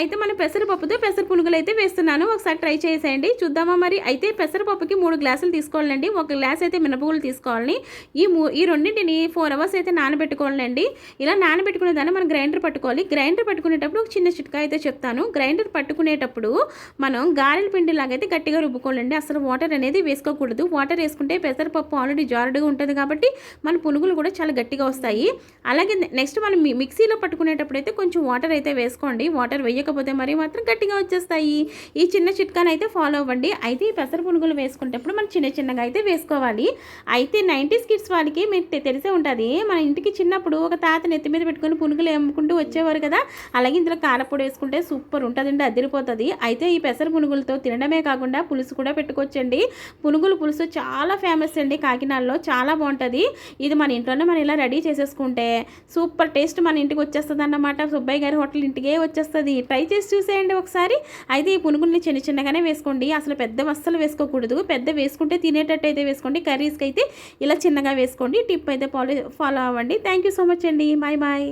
అయితే మన పెసరపప్పుతో పెసర పునుగులు అయితే వేస్తున్నాను. ఒకసారి ట్రై చేసేయండి. చూద్దామా మరి? అయితే పెసరపప్పుకి మూడు గ్లాసులు తీసుకోవాలండి. ఒక గ్లాస్ అయితే మినపగులు తీసుకోవాలని. ఈ మూ ఈ రెండింటిని ఫోర్ అవర్స్ అయితే నానబెట్టుకోవాలండి. ఇలా నానబెట్టుకునే దాన్ని మనం గ్రైండర్ పట్టుకోవాలి. గ్రైండర్ పట్టుకునేటప్పుడు ఒక చిన్న చిట్కా అయితే చెప్తాను. గ్రైండర్ పట్టుకునేటప్పుడు మనం గారెల పిండి లాగైతే గట్టిగా రుబ్బుకోవాలండి. అసలు వాటర్ అనేది వేసుకోకూడదు. వాటర్ వేసుకుంటే పెసరపప్పు ఆల్రెడీ జారుడుగా ఉంటుంది కాబట్టి మన పునుగులు కూడా చాలా గట్టిగా వస్తాయి. అలాగే నెక్స్ట్ మనం మిక్సీలో పట్టుకునేటప్పుడు అయితే కొంచెం వాటర్ అయితే వేసుకోండి. వాటర్ వేయకపోతే మరి మాత్రం గట్టిగా వచ్చేస్తాయి. ఈ చిన్న చిట్కాని అయితే ఫాలో అవ్వండి. అయితే ఈ పెసర పునుగులు వేసుకునేటప్పుడు మనం చిన్న చిన్నగా అయితే వేసుకోవాలి. అయితే నైంటీస్ కిడ్స్ వాళ్ళకి మీకు తె- తెలిసే ఉంటుంది. మన ఇంటికి చిన్నప్పుడు ఒక తాత నెత్తి మీద పెట్టుకొని పునుగులు అమ్ముకుంటూ వచ్చేవారు కదా? అలాగే ఇందులో కారపొడి వేసుకుంటే సూపర్ ఉంటుందండి అదిరిపోతుంది. అయితే ఈ పెసర పునుగులతో తినడమే కాకుండా పులుసు కూడా పెట్టుకోవచ్చండి. పునుగులు పులుసు చాలా ఫేమస్ అండి కాకినాడలో. చాలా బాగుంటుంది. ఇది మన ఇంట్లోనే మనం ఇలా రెడీ చేసేసుకుంటే సూపర్ టేస్ట్ మన ఇంటికి వచ్చేస్తుంది అన్నమాట సుబ్బయ్య గారి హోటల్ ఇంటికే వచ్చేస్తుంది. ట్రై చేసి చూసేయండి ఒకసారి. అయితే ఈ పునుగుల్ని చిన్న చిన్నగానే వేసుకోండి. అసలు పెద్ద వస్తలు వేసుకోకూడదు. పెద్ద వేసుకుంటే తినేటట్టు అయితే వేసుకోండి. కర్రీస్కి అయితే ఇలా చిన్నగా వేసుకోండి. టిప్ అయితే ఫాలో ఫాలో అవ్వండి. థ్యాంక్ యూ సో మచ్ అండి. Bye bye.